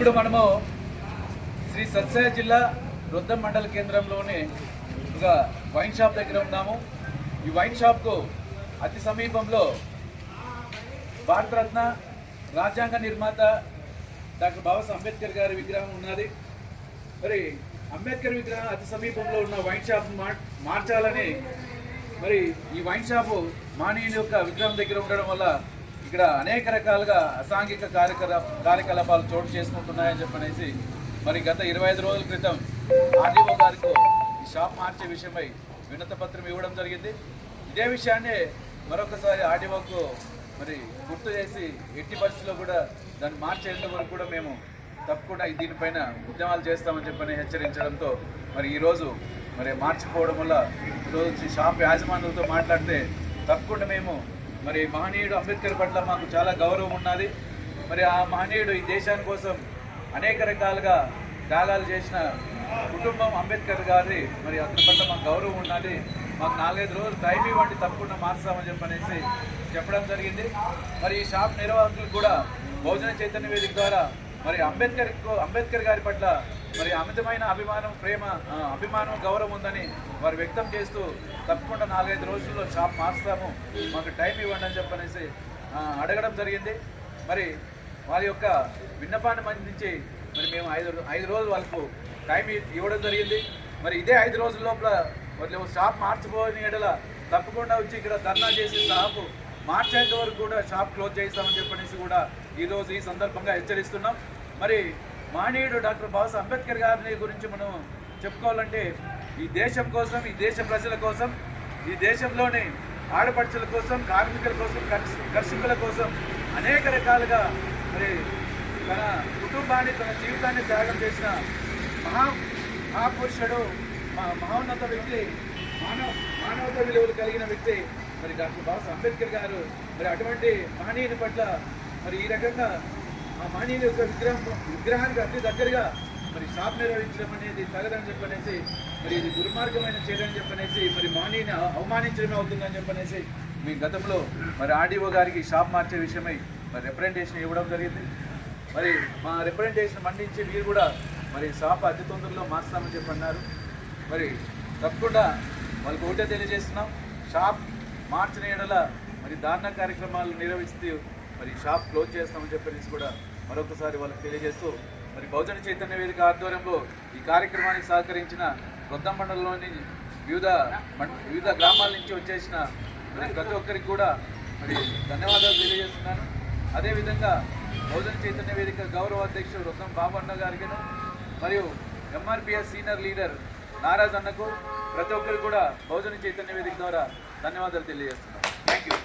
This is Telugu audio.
ఇప్పుడు మనము శ్రీ సత్సాయ జిల్లా రొద్దం మండల కేంద్రంలోని ఒక వైన్ షాప్ దగ్గర ఉన్నాము. ఈ వైన్ షాప్కు అతి సమీపంలో భారతరత్న రాజ్యాంగ నిర్మాత డాక్టర్ బాబాసాహెబ్ అంబేద్కర్ గారి విగ్రహం ఉన్నది. మరి అంబేద్కర్ విగ్రహం అతి సమీపంలో ఉన్న వైన్ షాప్ మార్చాలని మరి ఈ వైన్ షాపు మానీయుని యొక్క విగ్రహం దగ్గర ఉండడం వల్ల ఇక్కడ అనేక రకాలుగా అసాంఘిక కార్యకలా కార్యకలాపాలు చోటు చేసుకుంటున్నాయని చెప్పనేసి మరి గత ఇరవై ఐదు రోజుల క్రితం ఆర్డీఓ గారికి ఈ షాప్ మార్చే విషయమై వినత పత్రం ఇవ్వడం జరిగింది. ఇదే విషయాన్ని మరొకసారి ఆర్డీఓకు మరి గుర్తు చేసి ఎట్టి పరిస్థితుల్లో కూడా దాన్ని మార్చేంత వరకు కూడా మేము తప్పకుండా దీనిపైన ఉద్యమాలు చేస్తామని చెప్పని హెచ్చరించడంతో మరి ఈరోజు మరి మార్చిపోవడం వల్ల ఈరోజు షాప్ యాజమానులతో మాట్లాడితే తప్పకుండా మేము మరి మహనీయుడు అంబేద్కర్ పట్ల మాకు చాలా గౌరవం ఉన్నది. మరి ఆ మహనీయుడు ఈ దేశాని కోసం అనేక రకాలుగా త్యాగాలు చేసిన కుటుంబం అంబేద్కర్ గారి మరి అతని పట్ల మాకు గౌరవం ఉన్నది. మాకు నాలుగైదు రోజులు టైం ఇవ్వండి తప్పకుండా మార్చామని చెప్పనేసి చెప్పడం జరిగింది. మరి ఈ షాప్ నిర్వాహకులు కూడా భోజన చైతన్య వేదిక ద్వారా మరి అంబేద్కర్ అంబేద్కర్ గారి పట్ల మరి అమితమైన అభిమానం ప్రేమ అభిమానం గౌరవం ఉందని వారు వ్యక్తం చేస్తూ తప్పకుండా నాలుగైదు రోజుల్లో షాప్ మార్చుతాము మాకు టైం ఇవ్వండి అని చెప్పనేసి అడగడం జరిగింది. మరి వారి యొక్క విన్నపాన్ని అందించి మరి మేము ఐదు ఐదు రోజులు వాళ్ళకు టైం ఇవ్వడం జరిగింది. మరి ఇదే ఐదు రోజుల లోపల వాళ్ళు షాప్ మార్చిపోయిన ఎడల తప్పకుండా వచ్చి ఇక్కడ ధర్నా చేసి షాపు మార్చేంత వరకు కూడా షాప్ క్లోజ్ చేస్తామని చెప్పనేసి కూడా ఈరోజు ఈ సందర్భంగా హెచ్చరిస్తున్నాం. మరి మానీయుడు డాక్టర్ బాబాసాహెబ్ అంబేద్కర్ గారిని గురించి మనం చెప్పుకోవాలంటే ఈ దేశం కోసం ఈ దేశ ప్రజల కోసం ఈ దేశంలోని ఆడపడుచుల కోసం కార్మికుల కోసం కర్షకుల కోసం అనేక రకాలుగా మరి తన కుటుంబాన్ని తన జీవితాన్ని త్యాగం చేసిన మహా మహాపురుషుడు మా- మహోన్నత వ్యక్తి మానవ మానవత విలువలు కలిగిన వ్యక్తి మరి డాక్టర్ బాబాసాహెబ్ అంబేద్కర్ గారు. మరి అటువంటి మహనీయుని పట్ల మరి ఈ రకంగా ఆ మహనీయుని యొక్క విగ్రహం విగ్రహానికి అతి దగ్గరగా మరి షాప్ నిర్వహించడం అనేది తగదని చెప్పనేసి మరి ఇది దుర్మార్గమైన చర్య చెప్పనేసి మరి మహనీయుని అవమానించడమే అవుతుందని చెప్పనేసి మీ గతంలో మరి ఆర్డీఓ గారికి షాప్ మార్చే విషయమై మరి రిప్రజెంటేషన్ ఇవ్వడం జరిగింది. మరి మా రిప్రజెంటేషన్ మండించి మీరు కూడా మరి షాప్ అతి తొందరలో మార్చామని చెప్పన్నారు. మరి తప్పకుండా వాళ్ళకి ఒకటే తెలియజేస్తున్నాం. షాప్ మార్చిన ఎడల మరి దారుణ కార్యక్రమాలు నిర్వహిస్తూ మరి షాప్ క్లోజ్ చేస్తామని చెప్పేసి కూడా మరొకసారి వాళ్ళకి తెలియజేస్తూ మరి బహుజన చైతన్య వేదిక ఆధ్వర్యంలో ఈ కార్యక్రమానికి సహకరించిన కొత్త మండలంలోని వివిధ వివిధ గ్రామాల నుంచి వచ్చేసిన మరి ప్రతి ఒక్కరికి కూడా మరి ధన్యవాదాలు తెలియజేస్తున్నాను. అదేవిధంగా బహుజన చైతన్య వేదిక గౌరవ అధ్యక్షుడు రొద్దం బాబన్న గారికిను మరియు ఎంఆర్పిఎస్ సీనియర్ లీడర్ నారాజ్ అన్నకు ప్రతి ఒక్కరికి కూడా బహుజన చైతన్య వేదిక ద్వారా ధన్యవాదాలు తెలియజేస్తున్నాను. Thank you